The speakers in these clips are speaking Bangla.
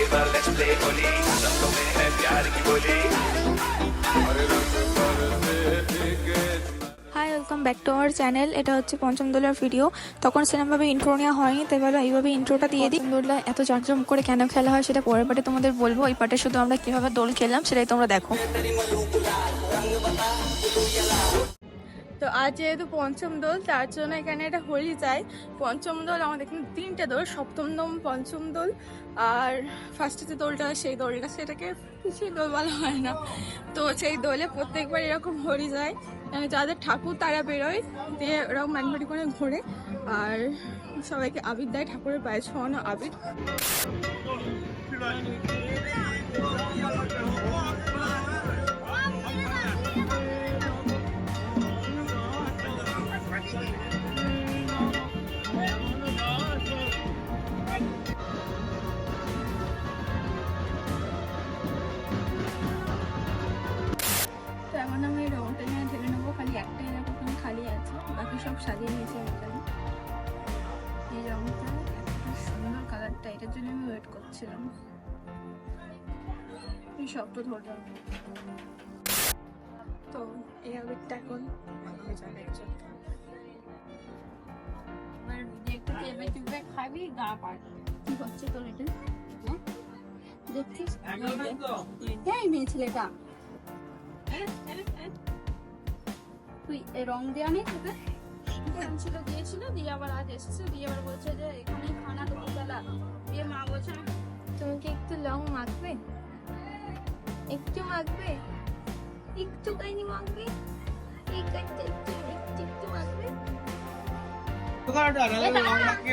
flavor, let's play होली रंगों में है प्यार की बोली hi welcome back to our channel এটা হচ্ছে পঞ্চম দোলার ভিডিও তখন সেরকমভাবে ইন্ট্রো নেওয়া হয়নি তাই ভালো এইভাবে ইন্ট্রোটা দিয়ে দিই দোলা এত জাঁকজম করে কেন খেলা হয় সেটা পরের পাটে তোমাদের বলবো এই পাটে শুধু আমরা কিভাবে দোল খেললাম সেটাই তোমরা দেখো তো আজ যেহেতু পঞ্চম দোল, তার জন্য এখানে একটা হোলি যায় পঞ্চম দোল আমাদের এখানে তিনটে দোল, সপ্তম দোল, পঞ্চম দোল। আর ফার্স্টে যে দোলটা সেই দোলটা সেটাকে কিছুই দোল বলা হয় না। তো সেই দোলে প্রত্যেকবার এরকম হোলি যায়। যাদের ঠাকুর তারা বেরোয়, দিয়ে ওরকম মানবাড়ি করে ঘোরে। আর সবাইকে আবির দেয়, ঠাকুরের পায়ে ছোঁয়ানো আবির। তো সাজিয়ে নিয়েছি এখানে এই রঙটা এত সুন্দর কালারটা এটার জন্য আমি ওয়েট করছিলাম। এই শক্ত ধরলাম তো এই আবিরটা এখন লাগানো যাবে একজন। একটু চেপে চুপে খাবি গা পার কি হচ্ছে তোর এটা? দেখছিস? এই মেয়ে ছেলেটা। তুই রং দেওয়া নেই তোকে? ছিল দিয়েছিল দিয়ে আবার আজ এসেছে দিয়ে আবার বলছে যে এখানেই খানা দুপুরবেলা। দিয়ে মা বলছে তুমি কি একটু লং মাখবে? একটু মাখবে? একটু কাইনি মাখবে? এই কাজটা একটু একটু একটু মাখবে?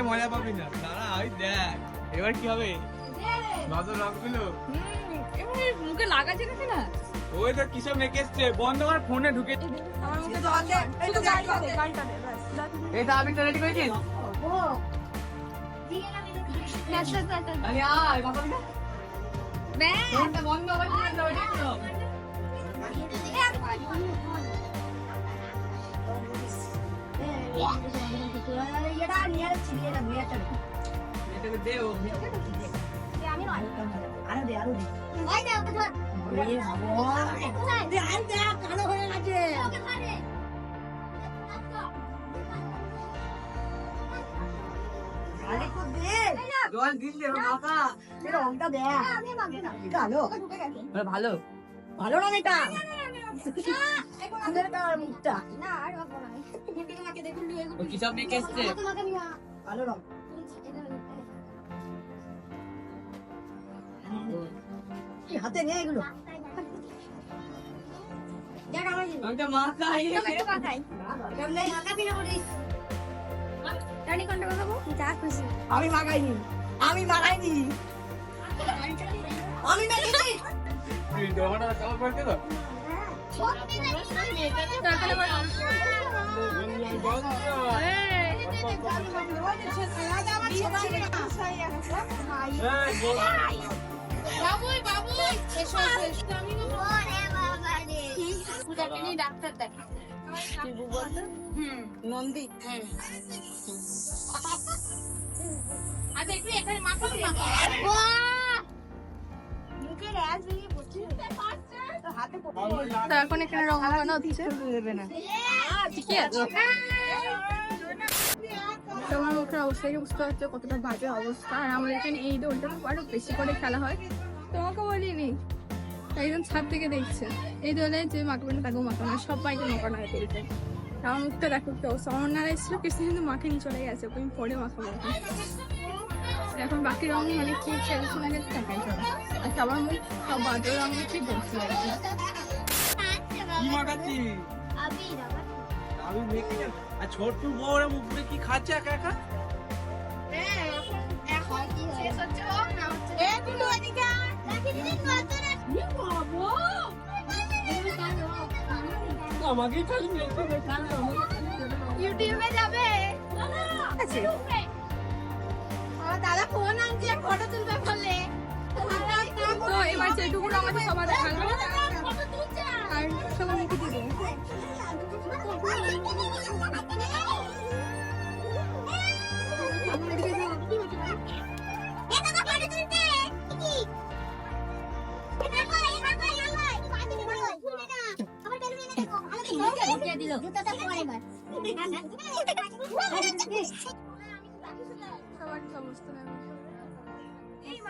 মজা পাবি না। ওই দেখ এবার কি হবে? এবারে মুখে লাগাচ্ছে না না? ওই তো কিসব মেকে এসছে? বন্ধ কর ফোনে ঢুকে আমার মুখে জল দে একটু গালটা দে গালটা দে ব্যাস এই তো রেডি করেছিস আরে আয় কথা বলি ফোনটা বন্ধ দে ও জল দিলে মাথা আরে ভালো ভালো না এটা সুন্দর এটা মুখটা ও কিসব মেকে এসছে ভালো রং হাতে নিয়ে এগুলো আমি তো মাথা আমি মাগাইনি। আমি মাগাইনি আমি মাগাইনি তুই দোকানটা চালু করতে বল। নিয়ে ডাক্তার দেখা নন্দী? হ্যাঁ। আচ্ছা একটু এখানে মাথা মুখের অ্যাজ বেরিয়ে পড়ছে তো এখন এখানে রং লাগানো হচ্ছে? দেবে না। ঠিকই আছে। তোমার মুখের অবস্থা দেখে বুঝতে পারছ কতটা বাজে অবস্থা। আর আমাদের এখানে এই দোলটা আরও বেশি করে খেলা হয়। তোমাকে বলিনি। একজন ছাদ থেকে দেখছে। এই দোলে যে মাখবে না তাকেও মাখানো হয় সবাইকে মাখানো হয় দোলটা আমার মুখটা দেখো কি অবস্থা। আমার নারা এসেছিল কিছু কিন্তু মাখে নিয়ে চলে গেছে। ওকে আমি পরে মাখাবো। এখন। বাকি রং মানে কি খেলছে না গেছে দেখাই চলে আর সবার মুখ সব বাজে রং কি বলছি আর কি। কি মাখাচ্ছি আমি মেখে আর ছোট্ট মুখে কি খাচ্ছে একা একা? আমাকে খালি ইউটিউবে যাবে? আমার দাদা ফোন আনছে ফটো তুলবে বলে। তো এবার যেটুকু আমাদের সবার থাকবে আর সবার মুখে দিয়ে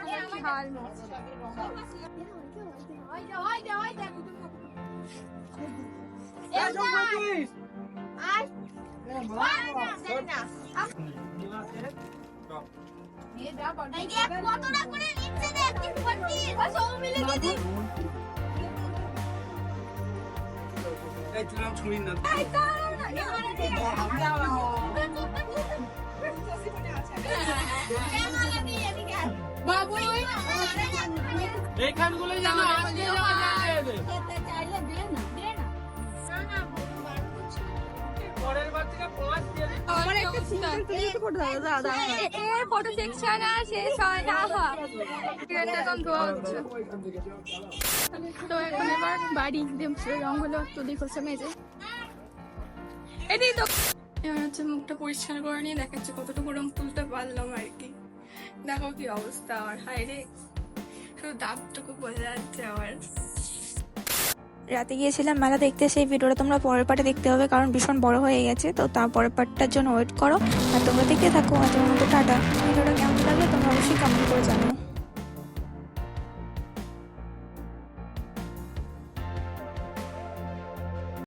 নেবে হাল কতটা করে নিচ্ছে খানগুলো জানো আজকে যাওয়া যাবে পরের বার থেকে পাঁচ দিয়ে আমার একটা এর ফটো সেকশন আর শেষ হয় না ট্রেনটা এখন ধোয়া হচ্ছে। তো এখন এবার বাড়ি দিয়ে রং হলো তুলি করছে মেজে। এটাই তো এবার হচ্ছে মুখটা পরিষ্কার করে নিয়ে দেখাচ্ছে কতটুকু রং তুলতে পারলাম আর কি। দেখো কি অবস্থা আমার। হায় রে। শুধু দাঁতটুকু বোঝা যাচ্ছে আমার। রাতে গিয়েছিলাম মেলা দেখতে, সেই ভিডিওটা তোমরা পরের পার্টে দেখতে হবে, কারণ ভীষণ বড় হয়ে গেছে। তো তার পরের পার্টটার জন্য ওয়েট করো, আর তোমরা দেখতে থাকো। তোমার মতো টাটা। ভিডিওটা কেমন লাগবে তোমরা অবশ্যই কমেন্ট করে জানাও।